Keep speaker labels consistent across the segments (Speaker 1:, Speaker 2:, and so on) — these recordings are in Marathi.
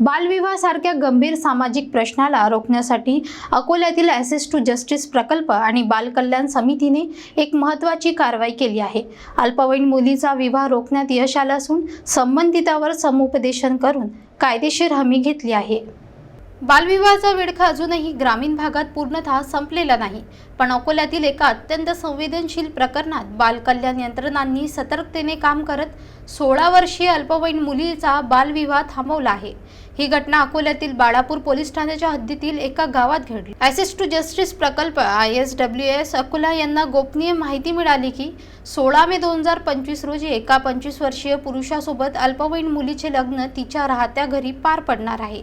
Speaker 1: बालविवाहासारख्या गंभीर सामाजिक प्रश्नाला रोखण्यासाठी अकोल्यातील ॲसेस टू जस्टिस प्रकल्प आणि बालकल्याण समितीने एक महत्त्वाची कारवाई केली आहे. अल्पवयीन मुलीचा विवाह रोखण्यात यश आलं असून संबंधितावर समुपदेशन करून कायदेशीर हमी घेतली आहे. बालविवाहाचा विडखा अजूनही ग्रामीण भागात पूर्णतः संपलेला नाही. पण अकोल्यातील एका अत्यंत संवेदनशील प्रकरणात बालकल्याण यंत्रणांनी सतर्कतेने काम करत सोळा वर्षीय अल्पवयीन मुलीचा बालविवाह थांबवला आहे. ही घटना अकोल्यातील बाळापूर पोलीस ठाण्याच्या हद्दीतील एका गावात घडली. ॲसेस टू जस्टिस प्रकल्प I S W S Akola यांना गोपनीय माहिती मिळाली की सोळा मे दोन हजार पंचवीस रोजी एका पंचवीस वर्षीय पुरुषासोबत अल्पवयीन मुलीचे लग्न तिच्या राहत्या घरी पार पडणार आहे.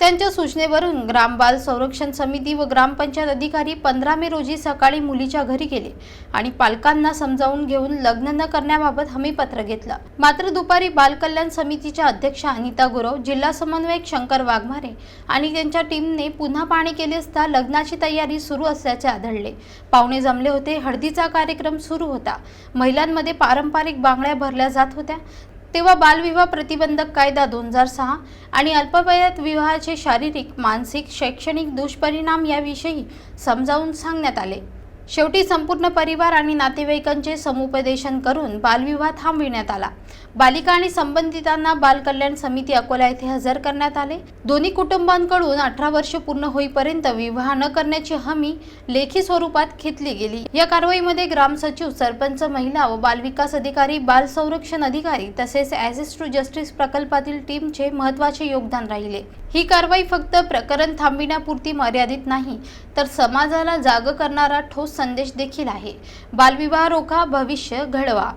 Speaker 1: त्यांच्या सूचनेवरून ग्राम बाल संरक्षण समिती व ग्रामपंचायत अधिकारी पंधरा मे रोजी सकाळी मुलीच्या घरी गेले आणि पालकांना समजावून घेऊन लग्न न करण्याबाबत हमीपत्र घेतलं. मात्र दुपारी बालकल्याण समितीच्या अध्यक्षा अनिता गुरव जिल्हा समन्वयक शंकर वाघमारे आणि त्यांच्या टीमने पुन्हा पाहणी केली असता लग्नाची तयारी सुरू असल्याचे आढळले. पाहुणे जमले होते हळदीचा कार्यक्रम सुरू होता. महिलांमध्ये पारंपरिक बांगड्या भरल्या जात होत्या. तेव्हा बालविवाह प्रतिबंधक कायदा दोन हजार सहा आणि अल्पवयात विवाहाचे शारीरिक मानसिक शैक्षणिक दुष्परिणाम याविषयी समजावून सांगण्यात आले. शेवटी संपूर्ण परिवार आणि नातेवाईकांचे समुपदेशन करून बालविवाह थांबविण्यात आला. बालिका आणि संबंधितांना बालकल्याण समिती अकोला येथे हजर करण्यात आले. दोन्ही कुटुंबांकडून अठरा वर्ष पूर्ण होईपर्यंत विवाह न करण्याची हमी लेखी स्वरूपात घेतली गेली. या कारवाईमध्ये ग्रामसचिव सरपंच महिला व बालविकास अधिकारी बाल संरक्षण अधिकारी तसेच ॲसेस टू जस्टिस प्रकल्पातील टीमचे महत्त्वाचे योगदान राहिले. ही कारवाई फक्त प्रकरण थांबविण्यापुरती मर्यादित नाही तर समाजाला जाग करणारा ठोस संदेश देखील आहे. बालविवाह रोखा भविष्य घडवा.